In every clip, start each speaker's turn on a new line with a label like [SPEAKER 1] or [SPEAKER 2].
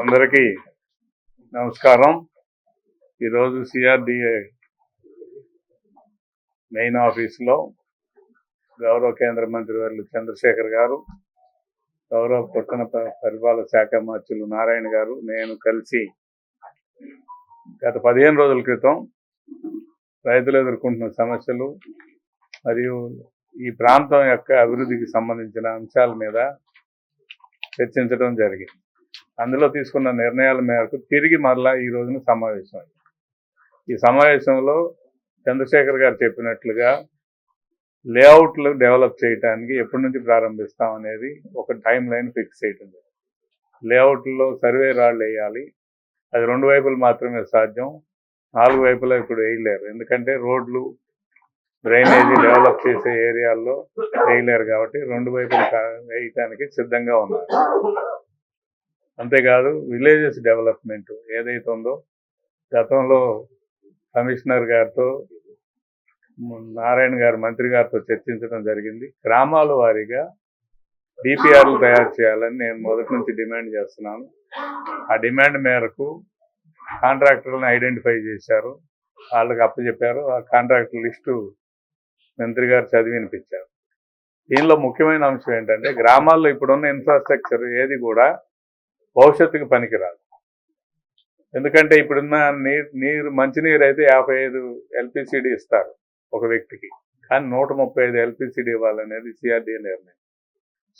[SPEAKER 1] అందరికీ నమస్కారం. ఈరోజు సిఆర్డిఏ మెయిన్ ఆఫీసులో గౌరవ కేంద్ర మంత్రి వర్లు చంద్రశేఖర్ గారు గౌరవ పట్టణ పరిపాలన శాఖ మంత్రులు నారాయణ గారు నేను కలిసి గత పదిహేను రోజుల క్రితం రైతులు ఎదుర్కొంటున్న సమస్యలు మరియు ఈ ప్రాంతం యొక్క అభివృద్ధికి సంబంధించిన అంశాల మీద చర్చించడం జరిగింది. అందులో తీసుకున్న నిర్ణయాల మేరకు తిరిగి మరలా ఈ రోజున సమావేశం ఈ సమావేశంలో చంద్రశేఖర్ గారు చెప్పినట్లుగా లేఅవుట్లు డెవలప్ చేయడానికి ఎప్పటి నుంచి ప్రారంభిస్తాం అనేది ఒక టైం లైన్ ఫిక్స్ చేయటం లేఅవుట్లో సర్వే రాళ్ళు వేయాలి. అది రెండు వైపులు మాత్రమే సాధ్యం. నాలుగు వైపులా ఇప్పుడు వేయలేరు. ఎందుకంటే రోడ్లు డ్రైనేజీ డెవలప్ చేసే ఏరియాల్లో వేయలేరు కాబట్టి రెండు వైపులు వేయటానికి సిద్ధంగా ఉన్నారు. అంతేకాదు విలేజెస్ డెవలప్మెంట్ ఏదైతే ఉందో గతంలో కమిషనర్ గారితో నారాయణ గారు మంత్రి గారితో చర్చించడం జరిగింది. గ్రామాల వారీగా డిపిఆర్లు తయారు చేయాలని నేను మొదటి నుంచి డిమాండ్ చేస్తున్నాను. ఆ డిమాండ్ మేరకు కాంట్రాక్టర్లను ఐడెంటిఫై చేశారు. వాళ్ళకి అప్పచెప్పారు. ఆ కాంట్రాక్టర్ లిస్టు మంత్రి గారు చదివి వినిపించారు. దీనిలో ముఖ్యమైన అంశం ఏంటంటే గ్రామాల్లో ఇప్పుడున్న ఇన్ఫ్రాస్ట్రక్చర్ ఏది కూడా భవిష్యత్తుకి పనికిరాదు. ఎందుకంటే ఇప్పుడున్న నీరు నీరు మంచినీరు అయితే యాభై ఐదు ఎల్పిసిడి ఇస్తారు ఒక వ్యక్తికి. కానీ నూట ముప్పై ఐదు ఎల్పిసిడి ఇవ్వాలనేది సిఆర్డీఏ నిర్ణయం.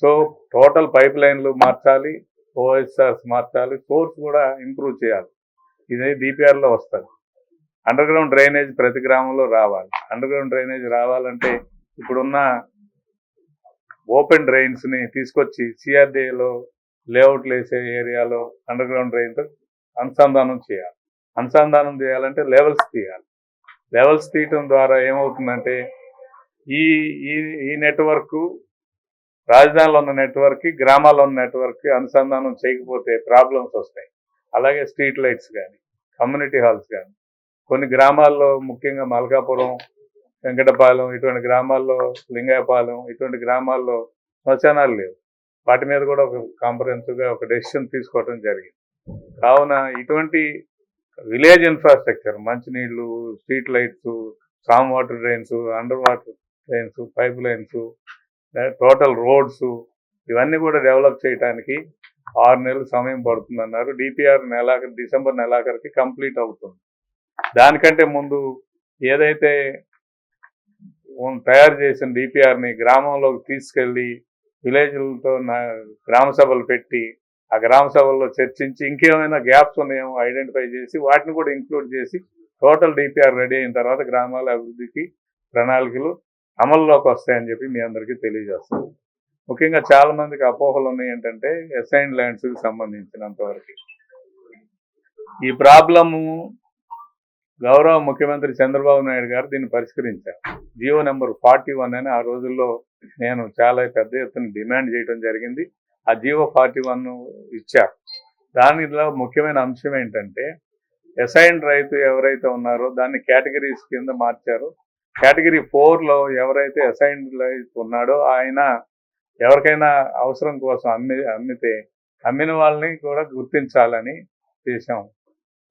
[SPEAKER 1] సో టోటల్ పైప్ లైన్లు మార్చాలి ఓఎస్ఆర్స్ మార్చాలి సోర్స్ కూడా ఇంప్రూవ్ చేయాలి. ఇది డిపిఆర్లో వస్తుంది. అండర్ గ్రౌండ్ డ్రైనేజ్ ప్రతి గ్రామంలో రావాలి. అండర్ గ్రౌండ్ డ్రైనేజ్ రావాలంటే ఇప్పుడున్న ఓపెన్ డ్రైన్స్ని తీసుకొచ్చి సిఆర్డీఏలో లేఅవుట్లు వేసే ఏరియాలో అండర్ గ్రౌండ్ డ్రైన్తో అనుసంధానం చేయాలి. అనుసంధానం చేయాలంటే లెవెల్స్ తీయాలి. లెవెల్స్ తీయటం ద్వారా ఏమవుతుందంటే ఈ ఈ ఈ నెట్వర్క్ రాజధానిలో ఉన్న నెట్వర్క్ గ్రామాల్లో ఉన్న నెట్వర్క్ అనుసంధానం చేయకపోతే ప్రాబ్లమ్స్ వస్తాయి. అలాగే స్ట్రీట్ లైట్స్ కానీ కమ్యూనిటీ హాల్స్ కానీ కొన్ని గ్రామాల్లో ముఖ్యంగా మల్కాపురం వెంకటపాలెం ఇటువంటి గ్రామాల్లో లింగాయపాలెం ఇటువంటి గ్రామాల్లో శ్మశానాలు లేవు. వాటి మీద కూడా ఒక కాంప్రహెన్సివ్గా ఒక డెసిషన్ తీసుకోవడం జరిగింది. కావున ఇటువంటి విలేజ్ ఇన్ఫ్రాస్ట్రక్చర్ మంచినీళ్ళు street lights Sam water drains under water drains pipe lines total roads ఇవన్నీ కూడా డెవలప్ చేయడానికి ఆరు నెలలు సమయం పడుతుందన్నారు. డిపిఆర్ నెలాఖరు డిసెంబర్ నెలాఖరికి కంప్లీట్ అవుతుంది. దానికంటే ముందు ఏదైతే తయారు చేసిన డిపిఆర్ని గ్రామంలోకి తీసుకెళ్ళి విలేజ్లతో గ్రామ సభలు పెట్టి ఆ గ్రామ సభల్లో చర్చించి ఇంకేమైనా గ్యాప్స్ ఉన్నాయేమో ఐడెంటిఫై చేసి వాటిని కూడా ఇంక్లూడ్ చేసి టోటల్ డిపిఆర్ రెడీ అయిన తర్వాత గ్రామాల అభివృద్ధికి ప్రణాళికలు అమల్లోకి వస్తాయని చెప్పి మీ అందరికీ తెలియజేస్తాను. ముఖ్యంగా చాలా మందికి అపోహలు ఉన్నాయి ఏంటంటే ఎస్ఐన్ ల్యాండ్స్కి సంబంధించినంతవరకు సంబంధించినంత వరకు. ఈ ప్రాబ్లము గౌరవ ముఖ్యమంత్రి చంద్రబాబు నాయుడు గారు దీన్ని పరిష్కరించారు. జియో నెంబర్ ఫార్టీ వన్ అని ఆ రోజుల్లో నేను చాలా పెద్ద ఎత్తున డిమాండ్ చేయడం జరిగింది. ఆ జియో ఫార్టీ వన్ ఇచ్చారు. దానిలో ముఖ్యమైన అంశం ఏంటంటే అసైన్డ్ రైతు ఎవరైతే ఉన్నారో దాన్ని కేటగిరీస్ కింద మార్చారు. కేటగిరీ లో ఎవరైతే అసైన్డ్ రైతు ఉన్నాడో ఆయన ఎవరికైనా అవసరం కోసం అమ్మి అమ్మితే అమ్మిన వాళ్ళని కూడా గుర్తించాలని చేశాం.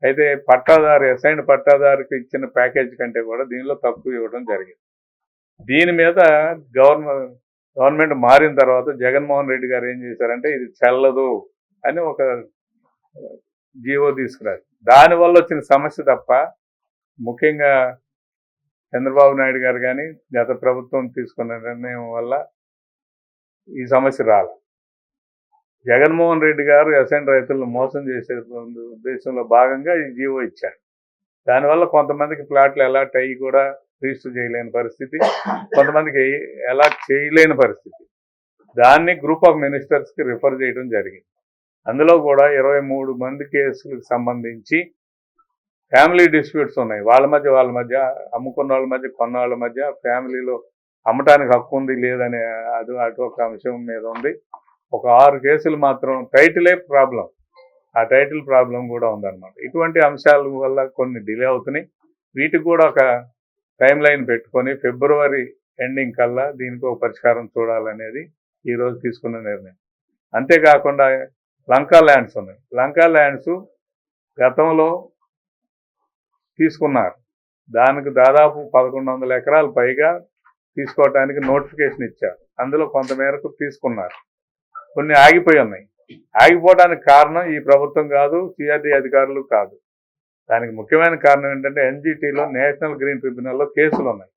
[SPEAKER 1] అయితే పట్టాదారు అసైన్ పట్టాదారుకి ఇచ్చిన ప్యాకేజ్ కంటే కూడా దీనిలో తక్కువ ఇవ్వడం జరిగింది. దీని మీద గవర్నమెంట్ గవర్నమెంట్ మారిన తర్వాత జగన్మోహన్ రెడ్డి గారు ఏం చేశారంటే ఇది చెల్లదు అని ఒక జీవో తీసుకురారు. దానివల్ల వచ్చిన సమస్య తప్ప ముఖ్యంగా చంద్రబాబు నాయుడు గారు కానీ గత ప్రభుత్వం తీసుకున్న నిర్ణయం వల్ల ఈ సమస్య రాలేదు జగన్మోహన్ రెడ్డి గారు ఎస్ఎన్ రైతులను మోసం చేసే ఉద్దేశంలో భాగంగా ఈ జీవో ఇచ్చారు. దానివల్ల కొంతమందికి ప్లాట్లు అలాట్ అయ్యి కూడా రిజిస్టర్ చేయలేని పరిస్థితి కొంతమందికి అలాట్ చేయలేని పరిస్థితి. దాన్ని గ్రూప్ ఆఫ్ మినిస్టర్స్కి రిఫర్ చేయడం జరిగింది. అందులో కూడా ఇరవై మూడు మంది కేసులకు సంబంధించి ఫ్యామిలీ డిస్ప్యూట్స్ ఉన్నాయి. వాళ్ళ మధ్య వాళ్ళ మధ్య అమ్ముకున్న వాళ్ళ మధ్య కొన్న వాళ్ళ మధ్య ఫ్యామిలీలో అమ్మటానికి హక్కు ఉంది లేదనే అది అటు ఒక అంశం మీద ఉంది. ఒక ఆరు కేసులు మాత్రం టైటిలే ప్రాబ్లం. ఆ టైటిల్ ప్రాబ్లం కూడా ఉందన్నమాట. ఇటువంటి అంశాల వల్ల కొన్ని డిలే అవుతున్నాయి. వీటికి కూడా ఒక టైం లైన్ పెట్టుకొని ఫిబ్రవరి ఎండింగ్ కల్లా దీనికి ఒక పరిష్కారం చూడాలనేది ఈరోజు తీసుకున్న నిర్ణయం. అంతేకాకుండా లంకా ల్యాండ్స్ ఉన్నాయి. లంకా ల్యాండ్స్ గతంలో తీసుకున్నారు. దానికి దాదాపు పదకొండు వందల ఎకరాలు పైగా తీసుకోవటానికి నోటిఫికేషన్ ఇచ్చారు. అందులో కొంత మేరకు తీసుకున్నారు. కొన్ని ఆగిపోయి ఉన్నాయి. ఆగిపోవడానికి కారణం ఈ ప్రభుత్వం కాదు సిఆర్డీ అధికారులు కాదు. దానికి ముఖ్యమైన కారణం ఏంటంటే ఎన్జిటిలో నేషనల్ గ్రీన్ ట్రిబ్యునల్లో కేసులు ఉన్నాయి.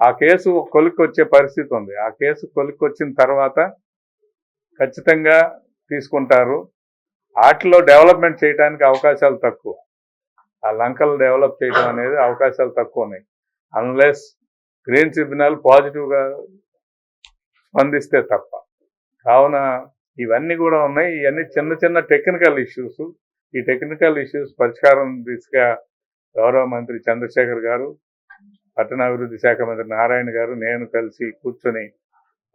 [SPEAKER 1] ఆ కేసు కొలిక్కి వచ్చే పరిస్థితి ఉంది. ఆ కేసు కొలిక్కి వచ్చిన తర్వాత ఖచ్చితంగా తీసుకుంటారు. వాటిలో డెవలప్మెంట్ చేయడానికి అవకాశాలు తక్కువ. ఆ లంకలు డెవలప్ చేయడం అనేది అవకాశాలు తక్కువ ఉన్నాయి. అన్లెస్ గ్రీన్ ట్రిబ్యునల్ పాజిటివ్గా స్పందిస్తే తప్ప. కావున ఇవన్నీ కూడా ఉన్నాయి. ఇవన్నీ చిన్న చిన్న టెక్నికల్ ఇష్యూస్ ఈ టెక్నికల్ ఇష్యూస్ పరిష్కారం దిశగా గౌరవ మంత్రి చంద్రశేఖర్ గారు పట్టణాభివృద్ధి శాఖ మంత్రి నారాయణ గారు నేను కలిసి కూర్చొని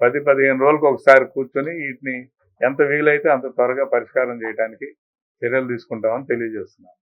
[SPEAKER 1] పది పదిహేను రోజులకు ఒకసారి కూర్చొని వీటిని ఎంత వీలైతే అంత త్వరగా పరిష్కారం చేయడానికి చర్యలు తీసుకుంటామని తెలియజేస్తున్నాను.